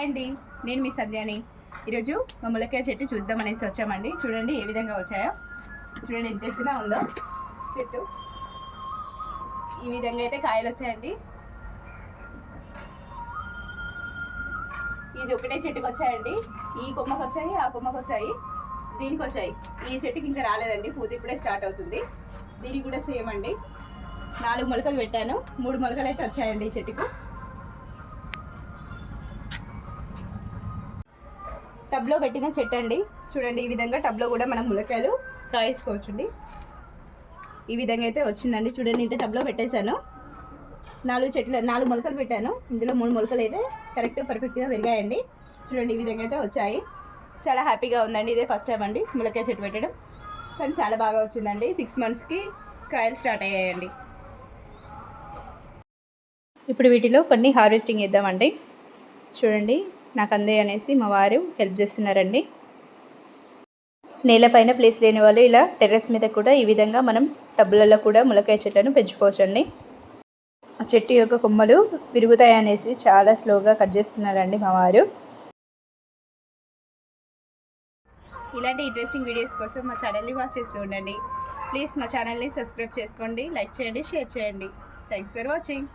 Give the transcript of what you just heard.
Hi అండి. నేను మీ సంధ్యాని ఈరోజు మా ములక్కాయ చెట్టు చూద్దాం అనేసి వచ్చామండి. చూడండి ఏ విధంగా వచ్చాయో. చూడండి ఎంత ఎత్తున ఉందో చెట్టు. ఈ విధంగా అయితే కాయలు వచ్చాయండి. ఇది ఒకటే చెట్టుకు వచ్చాయండి. ఈ కొమ్మకు వచ్చాయి ఆ కొమ్మకు వచ్చాయి దీనికి వచ్చాయి. ఈ చెట్టుకి ఇంకా రాలేదండి. పూత ఇప్పుడే స్టార్ట్ అవుతుంది. దీనికి కూడా సేమ్ అండి. నాలుగు మొలకలు పెట్టాను. మూడు మొలకలు అయితే వచ్చాయండి ఈ చెట్టుకు. టబ్లో పెట్టిన చెట్టు అండి. చూడండి ఈ విధంగా టబ్లో కూడా మనం ములకాయలు కాయించుకోవచ్చండి ఈ విధంగా అయితే వచ్చిందండి. చూడండి ఇంత టబ్లో పెట్టేశాను. నాలుగు చెట్లు నాలుగు మొలకలు పెట్టాను. ఇందులో మూడు మొలకలు అయితే కరెక్ట్గా పర్ఫెక్ట్గా పెరిగాయండి. చూడండి ఈ విధంగా అయితే వచ్చాయి. చాలా హ్యాపీగా ఉందండి ఇదే ఫస్ట్ టైం అండి ములకాయ చెట్టు పెట్టడం. కానీ చాలా బాగా వచ్చిందండి. సిక్స్ మంత్స్కి కాయలు స్టార్ట్ అయ్యాయండి. ఇప్పుడు వీటిలో కొన్ని హార్వెస్టింగ్ చేద్దామండి. చూడండి నాకు అందే అనేసి మా వారు హెల్ప్ చేస్తున్నారండి. నేలపైన ప్లేస్ లేని వాళ్ళు ఇలా టెర్రస్ మీద కూడా ఈ విధంగా మనం టబ్బులలో కూడా ములకాయ చెట్లను పెంచుకోవచ్చండి. ఆ చెట్టు యొక్క కొమ్మలు విరుగుతాయి అనేసి చాలా స్లోగా కట్ చేస్తున్నారండి మా వారు. ఇలాంటి ఇంట్రెస్టింగ్ వీడియోస్ కోసం మా ఛానల్ని వాచ్ చేస్తూ ఉండండి. ప్లీజ్ మా ఛానల్ని సబ్స్క్రైబ్ చేసుకోండి లైక్ చేయండి షేర్ చేయండి. Thanks for watching.